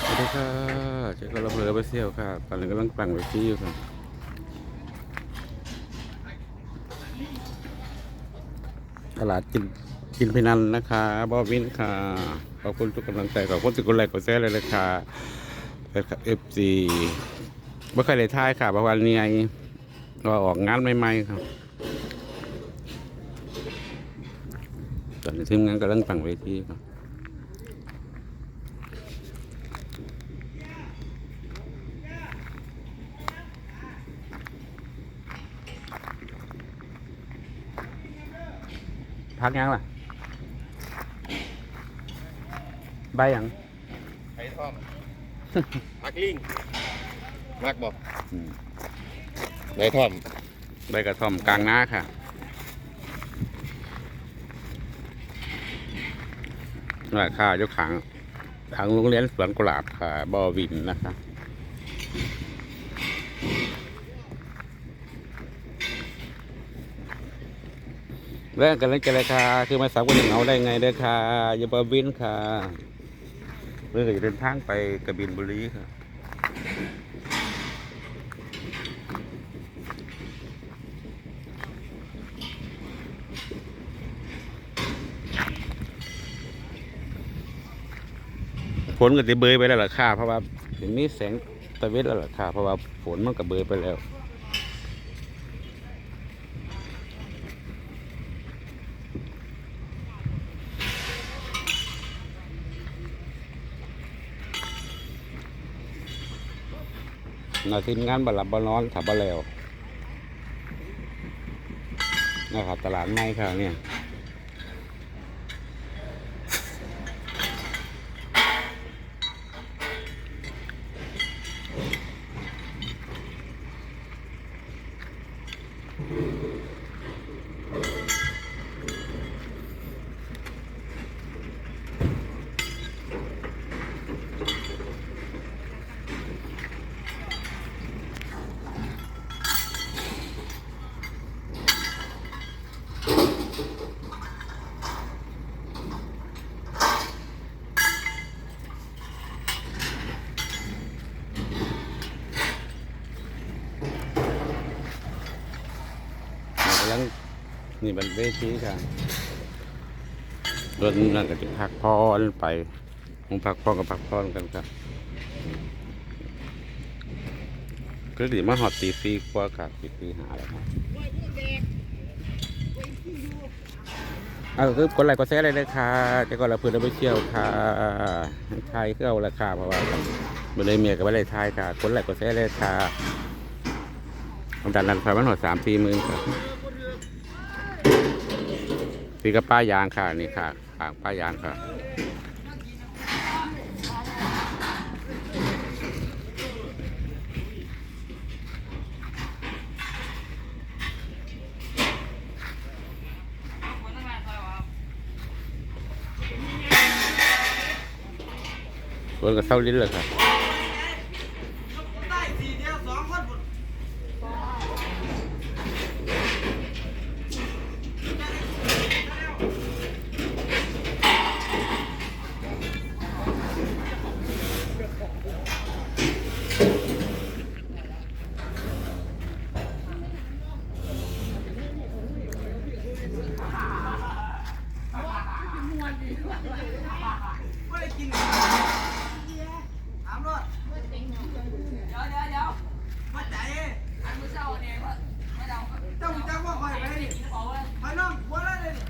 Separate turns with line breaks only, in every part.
สวัสดีค่ะเจ๊ก็ระเบิดไปเที่ยวค่ะตอนนี้กำลังปั่นไปที่อยู่ค่ะตลาดกินกินพินันนะคะบอบวินค่ะ ขอบคุณทุกกำลังใจขอบคุณทุกคนไลค์กดแชร์เลยเลยค่ะแฟนคลับเอฟซีไม่เคยได้ท่ายค่ะเพราะวันนี้ไงเราออกงานใหม่ๆครับตอนนี้ทีมงานกำลังปั่นเวทีครับ พักยังล่ะ ใบหยัง
ไข่ท่อมมักลิงมักบอก
อืม
ไข่ท่อม
ใบกระท่อมกลางนาค่ะ ราคายกขังทางโรงเรียนสวนกุหลาบค่ะบอวินนะคะ เรื่กันเล่นกันเลยค่ะ คือมาสามคนหนึ่งเอาได้ไงเด้อค่ะอยาบวินค่ะเรื่องจะเดินทางไปกระบินบุรีค่ะฝนก็จะเบยไปแล้วล่ะค่ะเพราะว่าเดี๋ยวนี้แสงตะเวนแล้วล่ะค่ะเพราะว่าฝนมันก็เบยไปแล้ว นาทีมงานบลับบนอนถับบแล้วนะครับตลาดไม้ค่ะเนี่ยำลังนี่เป็นเวทีค่ะรถนั่นก็จะพักพอนไปมึงพักพอนกับพักพอนกันครับก็ดีมาหอดตีฟีกว่าค่ะตีฟีหาแล้วครับเอาคือกดไลค์กดแชร์เลยเลยค่ะจะก่อนเราเพื่อนเราไปเที่ยวค่ะไทยก็เอาราคาเพราะว่าไม่ได้เมียกับไม่ได้ทายค่ะกดไลค์กดแชร์เลยค่ะความดันดันไฟมันหอดสามสี่หมื่นครั บพี่ก็ป้ายางค่ะนี่ค่ะขางป้ายางค่ะรถก็เศร้าลิ้นเลยค่ะ
ถามรถเดี๋ยวเดี๋ยวเดี๋ยวมาใจอันมือเช้าเนี่ยว่าไม่เดาเจ้าจักว่าคอยไปดิคอยน้องหัวเลยดิ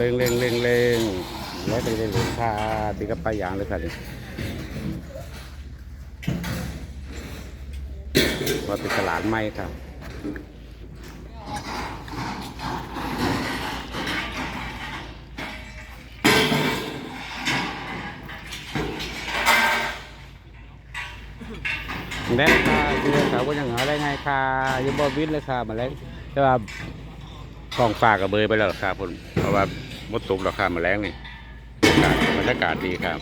เอาเร่งเร่งเร่งเร่งแล้วไปเร่งค่ะพี่ก็ป้ายางเลยค่ะนี่ว่าเป็นตลาดไม้ครับแรงค่ะคือเขาก็ยังหาอะไรไงค่ะยังบอวินเลยค่ะมาแรงแต่ว่าท้องฟ้ากกับเบยไปแล้วล่ะครับผมเพราะว่า มดตกราคามาแรงนี่บรรยากาศดีครับ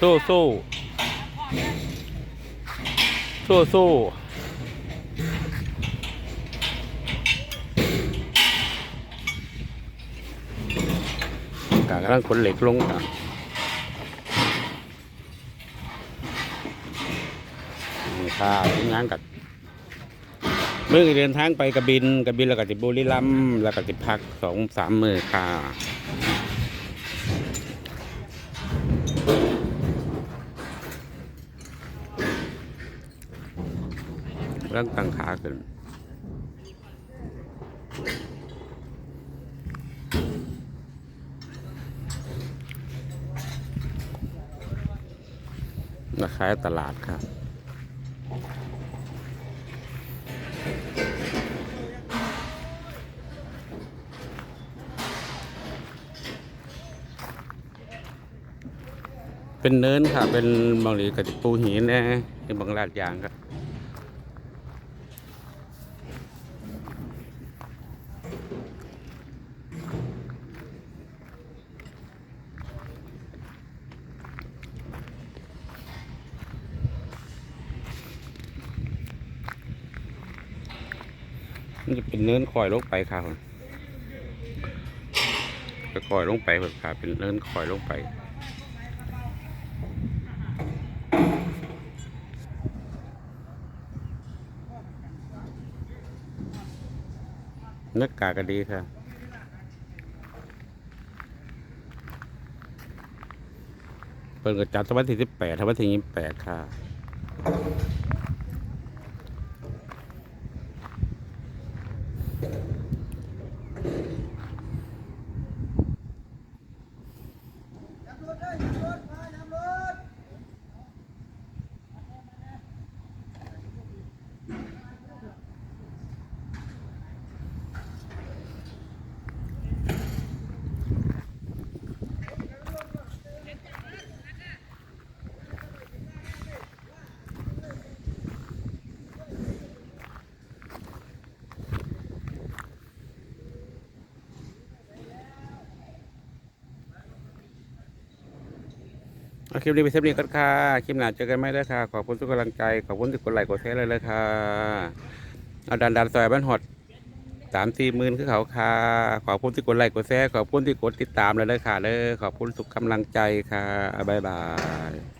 สู้สู้สู้สู้กากำลังขนเหล็กลงค่ะนี่ค่ะทีมงานกับ มื่อเดินทางไปกระบินกระบินแล้วก็จิบุรีรัมย์แล้วก็จิพักสองสามมือค่ะเรื่องตั้งขาขึ้นราคาตลาดครับ เป็นเนินค่ะ เป็นบางหลีกระติปูหินนะเป็นบางลาดยางครับมันจะเป็นเนินคอยลงไปครับจะคอยลงไปเพิ่นครับเป็นเนินคอยลงไป นึกกากก็ดีครับเปิดกระจัดวันที่สิบแปดวันที่ยี่สิบแปดค่ะ
ย้ำรถได้ย้ำรถมาย้ำรถ
เอาคลิปนี้ไปเทปนี้ก็ค่ะ คลิปหน้าเจอกันไหมได้ค่ะ ขอบคุณทุกกำลังใจ ขอบคุณทุกคนไลค์กดแชร์เลยเลยค่ะ เอาดันดันซอยบ้านหอดสามสี่หมื่นคือเขาค่ะ ขอบคุณที่กดไลค์กดแชร์ ขอบคุณที่กดติดตามเลยเลยค่ะเลยขอบคุณทุกกำลังใจค่ะ บ๊ายบาย